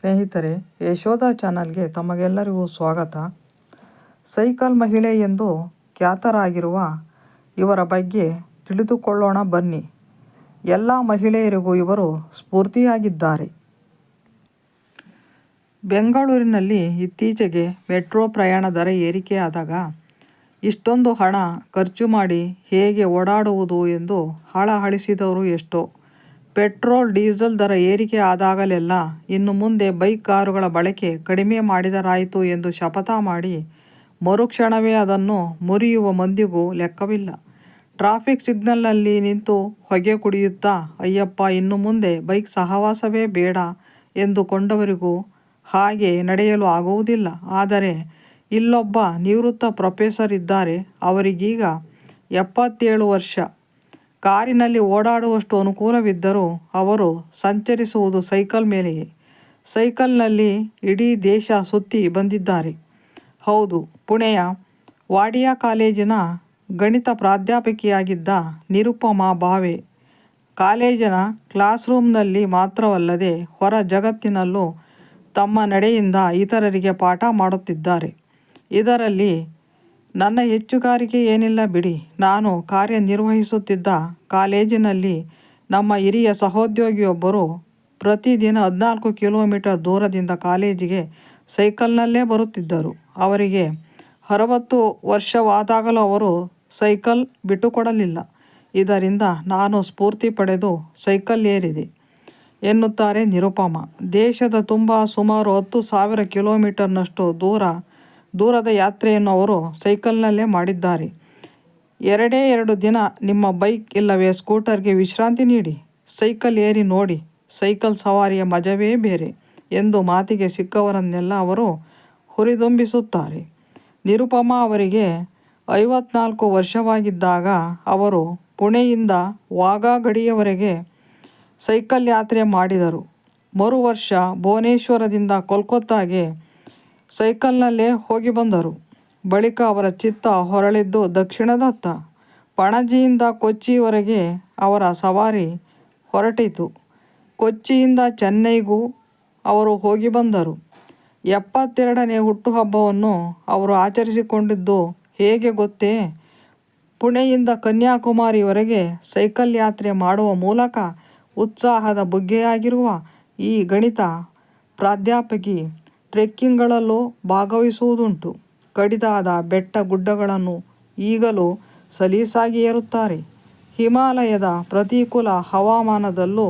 ಸ್ನೇಹಿತರೆ, ಯಶೋಧ ಚಾನಲ್ಗೆ ತಮಗೆಲ್ಲರಿಗೂ ಸ್ವಾಗತ. ಸೈಕಲ್ ಮಹಿಳೆ ಎಂದು ಖ್ಯಾತರಾಗಿರುವ ಇವರ ಬಗ್ಗೆ ತಿಳಿದುಕೊಳ್ಳೋಣ ಬನ್ನಿ. ಎಲ್ಲ ಮಹಿಳೆಯರಿಗೂ ಇವರು ಸ್ಫೂರ್ತಿಯಾಗಿದ್ದಾರೆ. ಬೆಂಗಳೂರಿನಲ್ಲಿ ಇತ್ತೀಚೆಗೆ ಮೆಟ್ರೋ ಪ್ರಯಾಣ ದರ ಏರಿಕೆಯಾದಾಗ ಇಷ್ಟೊಂದು ಹಣ ಖರ್ಚು ಮಾಡಿ ಹೇಗೆ ಓಡಾಡುವುದು ಎಂದು ಹಳಹಳಿಸಿದವರು ಎಷ್ಟೋ. ಪೆಟ್ರೋಲ್, ಡೀಸೆಲ್ ದರ ಏರಿಕೆ ಆದಾಗಲೆಲ್ಲ ಇನ್ನು ಮುಂದೆ ಬೈಕ್ ಕಾರುಗಳ ಬಳಕೆ ಕಡಿಮೆ ಮಾಡಿದರಾಯಿತು ಎಂದು ಶಪಥ ಮಾಡಿ ಮರುಕ್ಷಣವೇ ಅದನ್ನು ಮುರಿಯುವ ಮಂದಿಗೂ ಲೆಕ್ಕವಿಲ್ಲ. ಟ್ರಾಫಿಕ್ ಸಿಗ್ನಲ್ನಲ್ಲಿ ನಿಂತು ಹೊಗೆ ಕುಡಿಯುತ್ತಾ, ಅಯ್ಯಪ್ಪ, ಇನ್ನು ಮುಂದೆ ಬೈಕ್ ಸಹವಾಸವೇ ಬೇಡ ಎಂದು ಕೊಂಡವರಿಗೂ ಹಾಗೆ ನಡೆಯಲು ಆಗುವುದಿಲ್ಲ. ಆದರೆ ಇಲ್ಲೊಬ್ಬ ನಿವೃತ್ತ ಪ್ರೊಫೆಸರ್ ಇದ್ದಾರೆ. ಅವರಿಗೀಗ ಎಪ್ಪತ್ತೇಳು ವರ್ಷ. ಕಾರಿನಲ್ಲಿ ಓಡಾಡುವಷ್ಟು ಅನುಕೂಲವಿದ್ದರೂ ಅವರು ಸಂಚರಿಸುವುದು ಸೈಕಲ್ ಮೇಲೆಯೇ. ಸೈಕಲ್ನಲ್ಲಿ ಇಡೀ ದೇಶ ಸುತ್ತಿ ಬಂದಿದ್ದಾರೆ. ಹೌದು, ಪುಣೆಯ ವಾಡಿಯಾ ಕಾಲೇಜಿನ ಗಣಿತ ಪ್ರಾಧ್ಯಾಪಕಿಯಾಗಿದ್ದ ನಿರುಪಮಾ ಭಾವೆ ಕಾಲೇಜಿನ ಕ್ಲಾಸ್ ರೂಮ್ನಲ್ಲಿ ಮಾತ್ರವಲ್ಲದೆ ಹೊರ ಜಗತ್ತಿನಲ್ಲೂ ತಮ್ಮ ನಡೆಯಿಂದ ಇತರರಿಗೆ ಪಾಠ ಮಾಡುತ್ತಿದ್ದಾರೆ. ಇದರಲ್ಲಿ ನನ್ನ ಹೆಚ್ಚುಗಾರಿಕೆ ಏನಿಲ್ಲ ಬಿಡಿ. ನಾನು ಕಾರ್ಯನಿರ್ವಹಿಸುತ್ತಿದ್ದ ಕಾಲೇಜಿನಲ್ಲಿ ನಮ್ಮ ಹಿರಿಯ ಸಹೋದ್ಯೋಗಿಯೊಬ್ಬರು ಪ್ರತಿದಿನ ಹದಿನಾಲ್ಕು ಕಿಲೋಮೀಟರ್ ದೂರದಿಂದ ಕಾಲೇಜಿಗೆ ಸೈಕಲ್ನಲ್ಲೇ ಬರುತ್ತಿದ್ದರು. ಅವರಿಗೆ ಅರವತ್ತು ವರ್ಷವಾದಾಗಲೂ ಅವರು ಸೈಕಲ್ ಬಿಟ್ಟುಕೊಡಲಿಲ್ಲ. ಇದರಿಂದ ನಾನು ಸ್ಫೂರ್ತಿ ಪಡೆದು ಸೈಕಲ್ ಏರಿದೆ, ಎನ್ನುತ್ತಾರೆ ನಿರುಪಮ. ದೇಶದ ತುಂಬ ಸುಮಾರು ಹತ್ತು ಸಾವಿರ ಕಿಲೋಮೀಟರ್ನಷ್ಟು ದೂರ ದೂರದ ಯಾತ್ರೆಯನ್ನು ಅವರು ಸೈಕಲ್ನಲ್ಲೇ ಮಾಡಿದ್ದಾರೆ. ಎರಡೇ ಎರಡು ದಿನ ನಿಮ್ಮ ಬೈಕ್ ಇಲ್ಲವೇ ಸ್ಕೂಟರ್ಗೆ ವಿಶ್ರಾಂತಿ ನೀಡಿ, ಸೈಕಲ್ ಏರಿ ನೋಡಿ, ಸೈಕಲ್ ಸವಾರಿಯ ಮಜವೇ ಬೇರೆ ಎಂದು ಮಾತಿಗೆ ಸಿಕ್ಕವರನ್ನೆಲ್ಲ ಅವರು ಹುರಿದುಂಬಿಸುತ್ತಾರೆ. ನಿರುಪಮಾ ಅವರಿಗೆ ಐವತ್ನಾಲ್ಕು ವರ್ಷವಾಗಿದ್ದಾಗ ಅವರು ಪುಣೆಯಿಂದ ವಾಘಾ ಗಡಿಯವರೆಗೆ ಸೈಕಲ್ ಯಾತ್ರೆ ಮಾಡಿದರು. ಮರು ವರ್ಷ ಭುವನೇಶ್ವರದಿಂದ ಕೋಲ್ಕತ್ತಾಗೆ ಸೈಕಲ್ನಲ್ಲೇ ಹೋಗಿ ಬಂದರು. ಬಳಿಕ ಅವರ ಚಿತ್ತ ಹೊರಳಿದ್ದು ದಕ್ಷಿಣದತ್ತ. ಪಣಜಿಯಿಂದ ಕೊಚ್ಚಿವರೆಗೆ ಅವರ ಸವಾರಿ ಹೊರಟಿತು. ಕೊಚ್ಚಿಯಿಂದ ಚೆನ್ನೈಗೂ ಅವರು ಹೋಗಿ ಬಂದರು. ಎಪ್ಪತ್ತೆರಡನೇ ಹುಟ್ಟುಹಬ್ಬವನ್ನು ಅವರು ಆಚರಿಸಿಕೊಂಡಿದ್ದು ಹೇಗೆ ಗೊತ್ತೇ? ಪುಣೆಯಿಂದ ಕನ್ಯಾಕುಮಾರಿವರೆಗೆ ಸೈಕಲ್ ಯಾತ್ರೆ ಮಾಡುವ ಮೂಲಕ ಉತ್ಸಾಹದ ಬುಗ್ಗೆಯಾಗಿರುವ ಈ ಗಣಿತ ಪ್ರಾಧ್ಯಾಪಕಿ ಟ್ರೆಕ್ಕಿಂಗ್ಗಳಲ್ಲೂ ಭಾಗವಹಿಸುವುದುಂಟು. ಕಡಿದಾದ ಬೆಟ್ಟ ಗುಡ್ಡಗಳನ್ನು ಈಗಲೂ ಸಲೀಸಾಗಿ ಏರುತ್ತಾರೆ. ಹಿಮಾಲಯದ ಪ್ರತಿಕೂಲ ಹವಾಮಾನದಲ್ಲೂ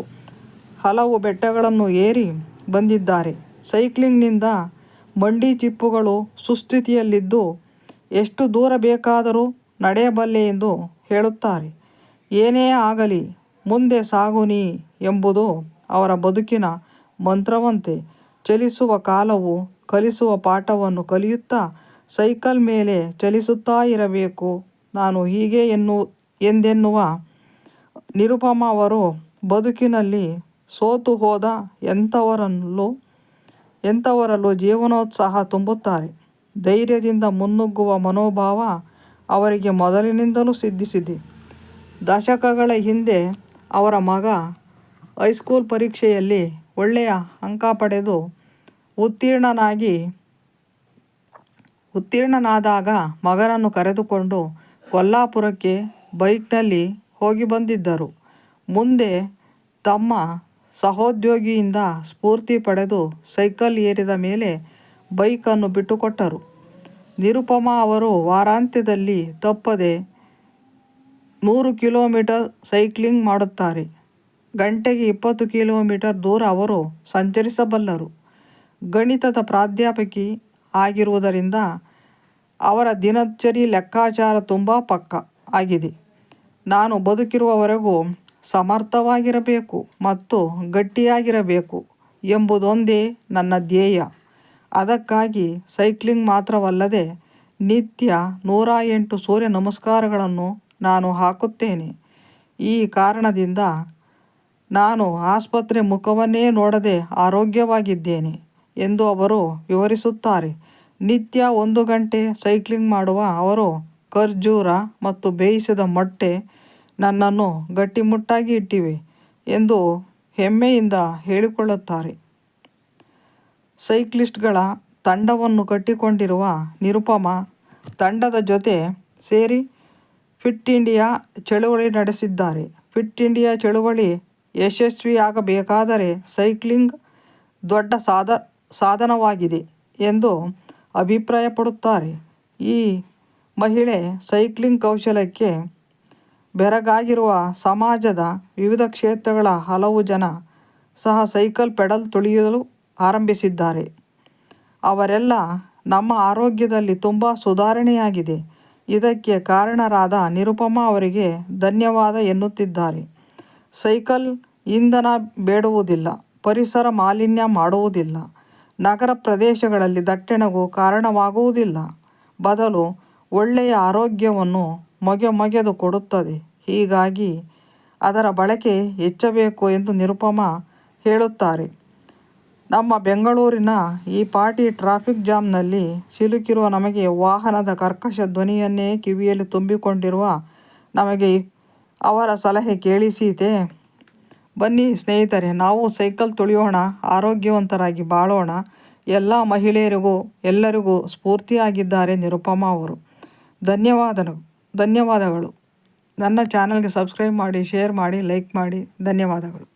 ಹಲವು ಬೆಟ್ಟಗಳನ್ನು ಏರಿ ಬಂದಿದ್ದಾರೆ. ಸೈಕ್ಲಿಂಗ್ನಿಂದ ಮಂಡಿ ಚಿಪ್ಪುಗಳು ಸುಸ್ಥಿತಿಯಲ್ಲಿದ್ದು ಎಷ್ಟು ದೂರ ಬೇಕಾದರೂ ನಡೆಯಬಲ್ಲೆ ಎಂದು ಹೇಳುತ್ತಾರೆ. ಏನೇ ಆಗಲಿ ಮುಂದೆ ಸಾಗುನಿ ಎಂಬುದು ಅವರ ಬದುಕಿನ ಮಂತ್ರವಂತೆ. ಚಲಿಸುವ ಕಾಲವು ಕಲಿಸುವ ಪಾಠವನ್ನು ಕಲಿಯುತ್ತಾ ಸೈಕಲ್ ಮೇಲೆ ಚಲಿಸುತ್ತಾ ಇರಬೇಕು. ನಾನು ಹೀಗೆ ಎನ್ನು, ಎಂದೆನ್ನುವ ನಿರುಪಮ ಅವರು ಬದುಕಿನಲ್ಲಿ ಸೋತು ಹೋದ ಎಂಥವರಲ್ಲೂ ಎಂಥವರಲ್ಲೂ ಜೀವನೋತ್ಸಾಹ ತುಂಬುತ್ತಾರೆ. ಧೈರ್ಯದಿಂದ ಮುನ್ನುಗ್ಗುವ ಮನೋಭಾವ ಅವರಿಗೆ ಮೊದಲಿನಿಂದಲೂ ಸಿದ್ಧಿಸಿದೆ. ದಶಕಗಳ ಹಿಂದೆ ಅವರ ಮಗ ಹೈಸ್ಕೂಲ್ ಪರೀಕ್ಷೆಯಲ್ಲಿ ಒಳ್ಳೆಯ ಅಂಕ ಪಡೆದು ಉತ್ತೀರ್ಣನಾಗಿ, ಉತ್ತೀರ್ಣನಾದಾಗ ಮಗನನ್ನು ಕರೆದುಕೊಂಡು ಕೊಲ್ಲಾಪುರಕ್ಕೆ ಬೈಕ್ನಲ್ಲಿ ಹೋಗಿ ಬಂದಿದ್ದರು. ಮುಂದೆ ತಮ್ಮ ಸಹೋದ್ಯೋಗಿಯಿಂದ ಸ್ಫೂರ್ತಿ ಪಡೆದು ಸೈಕಲ್ ಏರಿದ ಮೇಲೆ ಬೈಕನ್ನು ಬಿಟ್ಟುಕೊಟ್ಟರು. ನಿರುಪಮಾ ಅವರು ವಾರಾಂತ್ಯದಲ್ಲಿ ತಪ್ಪದೆ ನೂರು ಕಿಲೋಮೀಟರ್ ಸೈಕ್ಲಿಂಗ್ ಮಾಡುತ್ತಾರೆ. ಗಂಟೆಗೆ ಇಪ್ಪತ್ತು ಕಿಲೋಮೀಟರ್ ದೂರ ಅವರು ಸಂಚರಿಸಬಲ್ಲರು. ಗಣಿತದ ಪ್ರಾಧ್ಯಾಪಕಿ ಆಗಿರುವುದರಿಂದ ಅವರ ದಿನಚರಿ ಲೆಕ್ಕಾಚಾರ ತುಂಬ ಪಕ್ಕ ಆಗಿದೆ. ನಾನು ಬದುಕಿರುವವರೆಗೂ ಸಮರ್ಥವಾಗಿರಬೇಕು ಮತ್ತು ಗಟ್ಟಿಯಾಗಿರಬೇಕು ಎಂಬುದೊಂದೇ ನನ್ನ ಧ್ಯೇಯ. ಅದಕ್ಕಾಗಿ ಸೈಕ್ಲಿಂಗ್ ಮಾತ್ರವಲ್ಲದೆ ನಿತ್ಯ ನೂರ ಎಂಟು ಸೂರ್ಯ ನಮಸ್ಕಾರಗಳನ್ನು ನಾನು ಹಾಕುತ್ತೇನೆ. ಈ ಕಾರಣದಿಂದ ನಾನು ಆಸ್ಪತ್ರೆ ಮುಖವನ್ನೇ ನೋಡದೆ ಆರೋಗ್ಯವಾಗಿದ್ದೇನೆ. ಎಂದು ಅವರು ವಿವರಿಸುತ್ತಾರೆ ನಿತ್ಯ ಒಂದು ಗಂಟೆ ಸೈಕ್ಲಿಂಗ್ ಮಾಡುವ ಅವರು ಖರ್ಜೂರ ಮತ್ತು ಬೇಯಿಸಿದ ಮೊಟ್ಟೆ ನನ್ನನ್ನು ಗಟ್ಟಿಮುಟ್ಟಾಗಿ ಇಟ್ಟಿವೆ ಎಂದು ಹೆಮ್ಮೆಯಿಂದ ಹೇಳಿಕೊಳ್ಳುತ್ತಾರೆ ಸೈಕ್ಲಿಸ್ಟ್ಗಳ ತಂಡವನ್ನು ಕಟ್ಟಿಕೊಂಡಿರುವ ನಿರುಪಮ ತಂಡದ ಜೊತೆ ಸೇರಿ ಫಿಟ್ ಇಂಡಿಯಾ ಚಳುವಳಿ ನಡೆಸಿದ್ದಾರೆ. ಫಿಟ್ ಇಂಡಿಯಾ ಚಳುವಳಿ ಯಶಸ್ವಿಯಾಗಬೇಕಾದರೆ ಸೈಕ್ಲಿಂಗ್ ದೊಡ್ಡ ಸಾಧನವಾಗಿದೆ ಎಂದು ಅಭಿಪ್ರಾಯಪಡುತ್ತಾರೆ. ಈ ಮಹಿಳೆ ಸೈಕ್ಲಿಂಗ್ ಕೌಶಲಕ್ಕೆ ಬೆರಗಾಗಿರುವ ಸಮಾಜದ ವಿವಿಧ ಕ್ಷೇತ್ರಗಳ ಹಲವು ಜನ ಸಹ ಸೈಕಲ್ ಪೆಡಲ್ ತುಳಿಯಲು ಆರಂಭಿಸಿದ್ದಾರೆ. ಅವರೆಲ್ಲ ನಮ್ಮ ಆರೋಗ್ಯದಲ್ಲಿ ತುಂಬ ಸುಧಾರಣೆಯಾಗಿದೆ. ಇದಕ್ಕೆ ಕಾರಣರಾದ ನಿರುಪಮಾ ಅವರಿಗೆ ಧನ್ಯವಾದ ಎನ್ನುತ್ತಿದ್ದಾರೆ. ಸೈಕಲ್ ಇಂಧನ ಬೇಡುವುದಿಲ್ಲ, ಪರಿಸರ ಮಾಲಿನ್ಯ ಮಾಡುವುದಿಲ್ಲ, ನಗರ ಪ್ರದೇಶಗಳಲ್ಲಿ ದಟ್ಟಣೆಗೂ ಕಾರಣವಾಗುವುದಿಲ್ಲ. ಬದಲು ಒಳ್ಳೆಯ ಆರೋಗ್ಯವನ್ನು ಮೊಗೆಮೊಗೆದು ಕೊಡುತ್ತದೆ. ಹೀಗಾಗಿ ಅದರ ಬಳಕೆ ಹೆಚ್ಚಬೇಕು ಎಂದು ನಿರುಪಮಾ ಹೇಳುತ್ತಾರೆ. ನಮ್ಮ ಬೆಂಗಳೂರಿನ ಈ ಪಾಟಿ ಟ್ರಾಫಿಕ್ ಜಾಮ್ನಲ್ಲಿ ಸಿಲುಕಿರುವ ನಮಗೆ ವಾಹನದ ಕರ್ಕಶ ಧ್ವನಿಯನ್ನೇ ಕಿವಿಯಲ್ಲಿ ತುಂಬಿಕೊಂಡಿರುವ ನಮಗೆ ಅವರ ಸಲಹೆ ಕೇಳಿಸೀತೇ? ಬನ್ನಿ ಸ್ನೇಹಿತರೆ ನಾವು ಸೈಕಲ್ ತುಳಿಯೋಣ, ಆರೋಗ್ಯವಂತರಾಗಿ ಬಾಳೋಣ. ಎಲ್ಲ ಮಹಿಳೆಯರಿಗೂ ಎಲ್ಲರಿಗೂ ಸ್ಫೂರ್ತಿಯಾಗಿದ್ದಾರೆ ನಿರುಪಮಾ ಅವರು. ಧನ್ಯವಾದಗಳು. ನನ್ನ ಚಾನಲ್ಗೆ ಸಬ್ಸ್ಕ್ರೈಬ್ ಮಾಡಿ, ಶೇರ್ ಮಾಡಿ, ಲೈಕ್ ಮಾಡಿ. ಧನ್ಯವಾದಗಳು.